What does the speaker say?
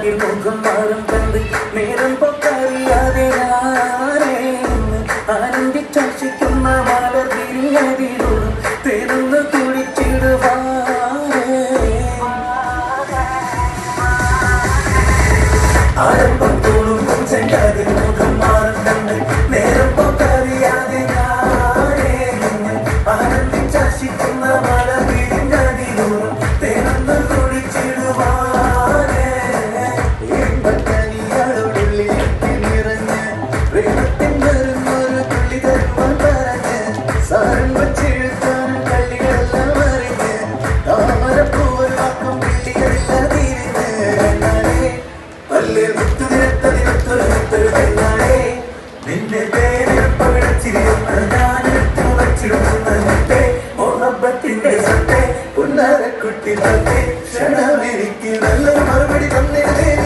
അതിൽ മുഖം മാറും പന്ത് നേരം പൊക്കറിയാതെ ആനന്ദിച്ചാശിക്കുന്ന മലർ തിരിയതിനു விட்டு தந்தே செடல் இருக்கிற மறுபடி தந்தேன்.